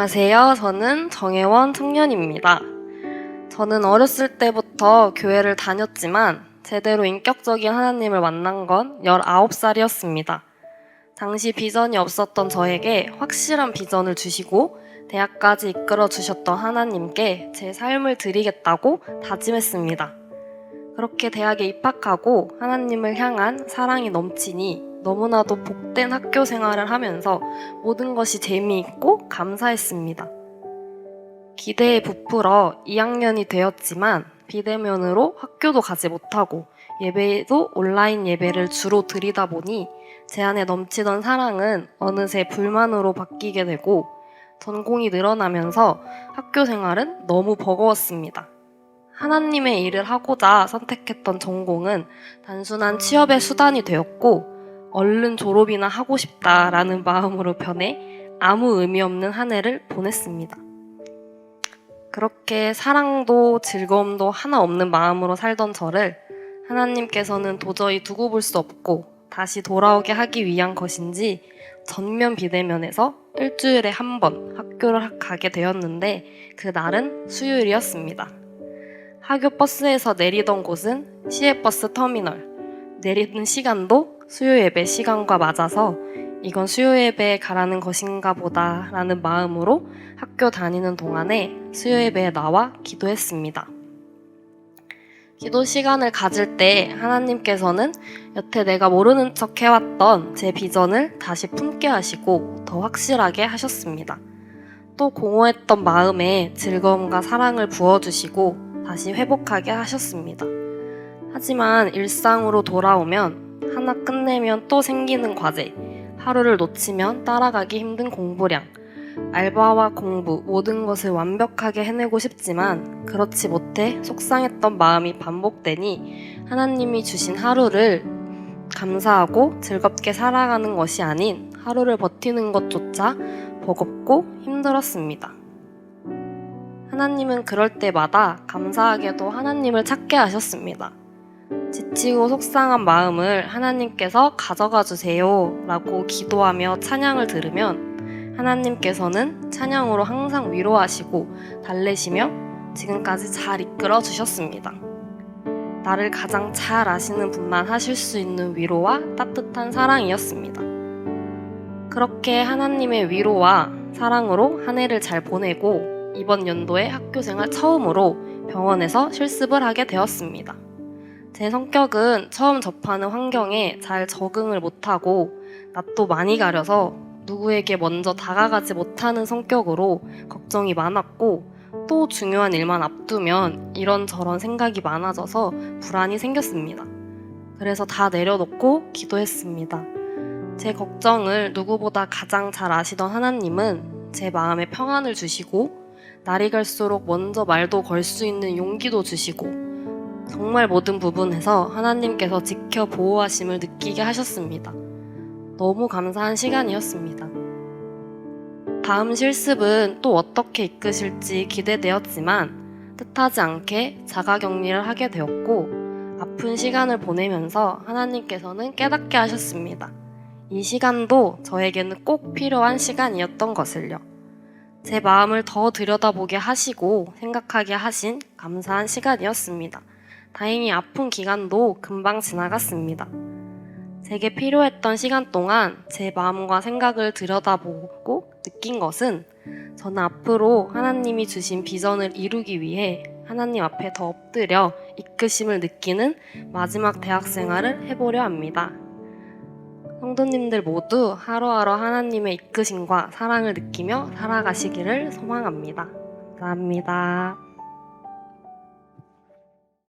안녕하세요. 저는 정혜원 청년입니다. 저는 어렸을 때부터 교회를 다녔지만 제대로 인격적인 하나님을 만난 건 19살이었습니다. 당시 비전이 없었던 저에게 확실한 비전을 주시고 대학까지 이끌어 주셨던 하나님께 제 삶을 드리겠다고 다짐했습니다. 그렇게 대학에 입학하고 하나님을 향한 사랑이 넘치니 너무나도 복된 학교 생활을 하면서 모든 것이 재미있고 감사했습니다. 기대에 부풀어 2학년이 되었지만 비대면으로 학교도 가지 못하고 예배도 온라인 예배를 주로 드리다 보니 제 안에 넘치던 사랑은 어느새 불만으로 바뀌게 되고 전공이 늘어나면서 학교 생활은 너무 버거웠습니다. 하나님의 일을 하고자 선택했던 전공은 단순한 취업의 수단이 되었고 얼른 졸업이나 하고 싶다라는 마음으로 변해 아무 의미 없는 한 해를 보냈습니다. 그렇게 사랑도 즐거움도 하나 없는 마음으로 살던 저를 하나님께서는 도저히 두고 볼 수 없고 다시 돌아오게 하기 위한 것인지 전면 비대면에서 일주일에 한 번 학교를 가게 되었는데 그 날은 수요일이었습니다. 학교 버스에서 내리던 곳은 시외버스 터미널. 내리는 시간도 수요 예배 시간과 맞아서 이건 수요 예배에 가라는 것인가 보다라는 마음으로 학교 다니는 동안에 수요 예배에 나와 기도했습니다. 기도 시간을 가질 때 하나님께서는 여태 내가 모르는 척 해왔던 제 비전을 다시 품게 하시고 더 확실하게 하셨습니다. 또 공허했던 마음에 즐거움과 사랑을 부어주시고 다시 회복하게 하셨습니다. 하지만 일상으로 돌아오면 하나 끝내면 또 생기는 과제, 하루를 놓치면 따라가기 힘든 공부량, 알바와 공부 모든 것을 완벽하게 해내고 싶지만 그렇지 못해 속상했던 마음이 반복되니 하나님이 주신 하루를 감사하고 즐겁게 살아가는 것이 아닌 하루를 버티는 것조차 버겁고 힘들었습니다. 하나님은 그럴 때마다 감사하게도 하나님을 찾게 하셨습니다. 지치고 속상한 마음을 하나님께서 가져가 주세요 라고 기도하며 찬양을 들으면 하나님께서는 찬양으로 항상 위로하시고 달래시며 지금까지 잘 이끌어 주셨습니다. 나를 가장 잘 아시는 분만 하실 수 있는 위로와 따뜻한 사랑이었습니다. 그렇게 하나님의 위로와 사랑으로 한 해를 잘 보내고 이번 연도에 학교 생활 처음으로 병원에서 실습을 하게 되었습니다. 제 성격은 처음 접하는 환경에 잘 적응을 못하고 낯도 많이 가려서 누구에게 먼저 다가가지 못하는 성격으로 걱정이 많았고 또 중요한 일만 앞두면 이런저런 생각이 많아져서 불안이 생겼습니다. 그래서 다 내려놓고 기도했습니다. 제 걱정을 누구보다 가장 잘 아시던 하나님은 제 마음에 평안을 주시고 날이 갈수록 먼저 말도 걸 수 있는 용기도 주시고 정말 모든 부분에서 하나님께서 지켜 보호하심을 느끼게 하셨습니다. 너무 감사한 시간이었습니다. 다음 실습은 또 어떻게 이끄실지 기대되었지만 뜻하지 않게 자가 격리를 하게 되었고 아픈 시간을 보내면서 하나님께서는 깨닫게 하셨습니다. 이 시간도 저에게는 꼭 필요한 시간이었던 것을요. 제 마음을 더 들여다보게 하시고 생각하게 하신 감사한 시간이었습니다. 다행히 아픈 기간도 금방 지나갔습니다. 제게 필요했던 시간 동안 제 마음과 생각을 들여다보고 느낀 것은 저는 앞으로 하나님이 주신 비전을 이루기 위해 하나님 앞에 더 엎드려 이끄심을 느끼는 마지막 대학 생활을 해보려 합니다. 성도님들 모두 하루하루 하나님의 이끄심과 사랑을 느끼며 살아가시기를 소망합니다. 감사합니다.